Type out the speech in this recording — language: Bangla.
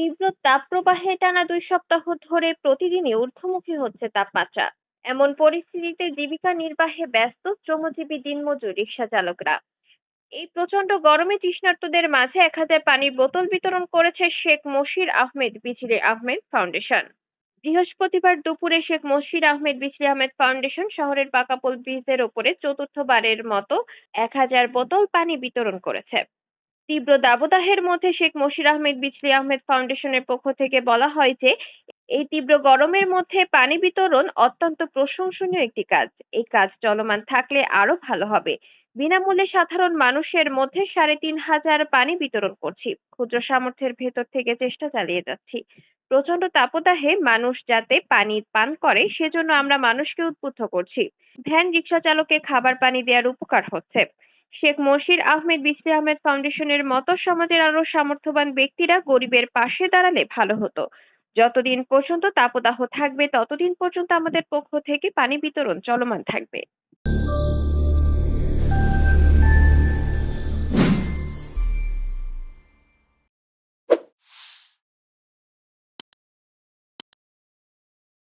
তীব্র তাপপ্রবাহে টানা দুই সপ্তাহ ধরে প্রতিদিনই ঊর্ধ্বমুখী হচ্ছে তাপমাত্রা। এমন পরিস্থিতিতে জীবিকা নির্বাহে ব্যস্ত শ্রমজীবী দিনমজুর রিক্সা চালকরা। এই প্রচণ্ড গরমে তৃষ্ণার্তদের মাঝে এক হাজার পানির বোতল বিতরণ করেছে শেখ মশির আহমেদ বিজলি আহমেদ ফাউন্ডেশন। বৃহস্পতিবার দুপুরে শেখ মশির আহমেদ বিজলি আহমেদ ফাউন্ডেশন শহরের পাকাপোল ব্রিজের ওপরে চতুর্থবারের মতো এক হাজার বোতল পানি বিতরণ করেছে। তীব্র দাবদাহের মধ্যে শেখ মশির আহমেদ, বিজলি আহমেদ ফাউন্ডেশনের পক্ষ থেকে বলা হয় যে, এই তীব্র গরমের মধ্যে পানি বিতরণ অত্যন্ত প্রশংসনীয় একটি কাজ। এই কাজ চলমান থাকলে আরও ভালো হবে। বিনামূল্যে সাধারণ মানুষের মধ্যে সাড়ে তিন হাজার পানি বিতরণ করছি। ক্ষুদ্র সামর্থ্যের ভেতর থেকে চেষ্টা চালিয়ে যাচ্ছি। প্রচণ্ড তাপদাহে মানুষ যাতে পানি পান করে, সেজন্য আমরা মানুষকে উদ্বুদ্ধ করছি। ভ্যান রিক্সা চালককে খাবার পানি দেওয়ার উপকার হচ্ছে। শেখ মশির আহমেদ বিসলি আহমেদ ফাউন্ডেশনের মতো সমাজের আরও সামর্থ্যবান ব্যক্তিরা গরিবের পাশে দাঁড়ালে ভালো হতো। যতদিন পর্যন্ত তাপদাহ থাকবে, ততদিন পর্যন্ত আমাদের পক্ষ থেকে পানি বিতরণ চলমান থাকবে।